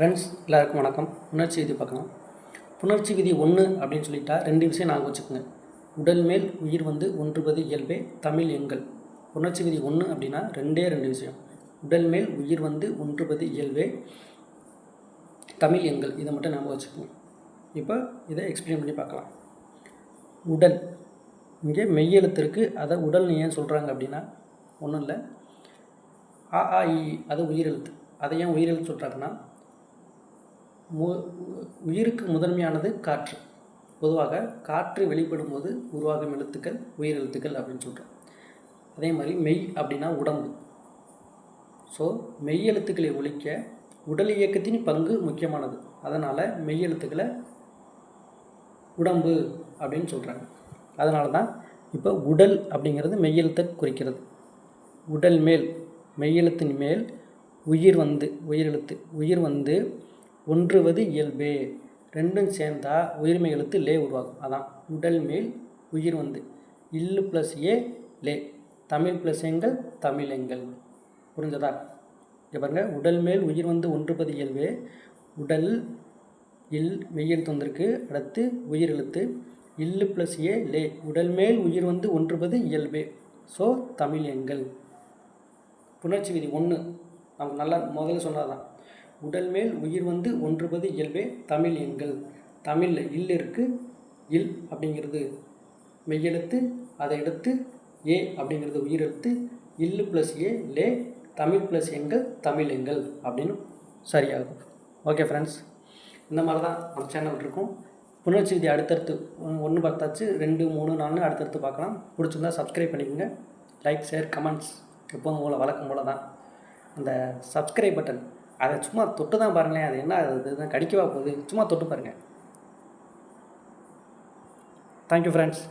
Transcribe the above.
Friends எல்லாருக்கும் வணக்கம். புணர்ச்சி விதி பார்க்கலாம். புணர்ச்சி விதி ஒன்று அப்படின்னு சொல்லிட்டா ரெண்டு விஷயம் நாங்கள் வச்சுக்கோங்க. உடல் மேல் உயிர் வந்து ஒன்றுபது இயல்பே தமிழ் எங்கள் புணர்ச்சி விதி ஒன்று அப்படின்னா ரெண்டே ரெண்டு விஷயம். உடல் மேல் உயிர் வந்து ஒன்றுபது இயல்பே தமிழ் எங்கள் இதை மட்டும் ஞாபகம் வச்சுக்கோங்க. இப்போ இதை எக்ஸ்பிளைன் பண்ணி பார்க்கலாம். உடல். இங்கே மெய்யெழுத்திற்கு அதை உடல் ஏன் சொல்கிறாங்க அப்படின்னா ஒன்றும் இல்லை. ஆ ஆ இ அதை அது உயிரெழுத்து. அதை ஏன் உயிரெழுத்து சொல்கிறாங்கன்னா உயிருக்கு முதன்மையானது காற்று. பொதுவாக காற்று வெளிப்படும் போது உருவாகும் எழுத்துக்கள் உயிர் எழுத்துக்கள் அப்படின்னு சொல்கிறோம் அதே மாதிரி மெய் அப்படின்னா உடம்பு. ஸோ மெய் எழுத்துக்களை ஒழிக்க உடல் இயக்கத்தின் பங்கு முக்கியமானது. அதனால் மெய் எழுத்துக்களை உடம்பு அப்படின்னு சொல்கிறாங்க அதனால தான் இப்போ உடல் அப்படிங்கிறது மெய்யெழுத்தை குறிக்கிறது. உடல் மேல் மெய்யெழுத்தின் மேல் உயிர் வந்து உயிரெழுத்து உயிர் வந்து ஒன்றுவது இயல்பே. ரெண்டும் சேர்ந்தா உயிர்மை எழுத்து லே உருவாகும். அதான். உடல் மேல் உயிர் வந்து. இல்லு ப்ளஸ் ஏ லே. தமிழ் ப்ளஸ் எங்கள் தமிழ் எங்கள் புரிஞ்சதா? இங்கே உடல் மேல் உயிர் வந்து ஒன்றுபது இயல்பே. உடல் இல் மெய்யெழுத்து வந்திருக்கு. அடுத்து உயிரெழுத்து இல்லு ப்ளஸ் ஏ லே. உடல் மேல் உயிர் வந்து ஒன்றுபது இயல்பே. ஸோ தமிழ் எங்கள் புணர்ச்சி விதி ஒன்று நமக்கு நல்லா முதல்ல சொன்னதான் உடல் மேல் உயிர் வந்து ஒன்றுபது இயல்பே தமிழ் எங்கள் தமிழில் இல் இருக்கு இல் அப்படிங்கிறது. மெய்யெழுத்து அதை எடுத்து ஏ அப்படிங்கிறது உயிரெழுத்து. இல்லு ப்ளஸ் ஏ லே தமிழ் ப்ளஸ் எங்கள் தமிழ் எங்கள் அப்படின்னு சரியாகும். ஓகே ஃப்ரெண்ட்ஸ் இந்த மாதிரி தான் நம்ம சேனல் இருக்கும். புணர்ச்சி விதி அடுத்தடுத்து ஒன்று பார்த்தாச்சு ரெண்டு மூணு நாலு அடுத்தடுத்து பார்க்கலாம். பிடிச்சிருந்தா சப்ஸ்கிரைப் பண்ணிக்கோங்க. லைக் ஷேர் கமெண்ட்ஸ் எப்போதும் போல் வழக்கம் போல் தான். அந்த சப்ஸ்கிரைப் பட்டன் அதை சும்மா தொட்டு தான் பாருங்களேன். அது என்ன அது இதுதான் கடிக்கவா போகுது? சும்மா தொட்டு பாருங்கள் தேங்க்யூ ஃப்ரெண்ட்ஸ்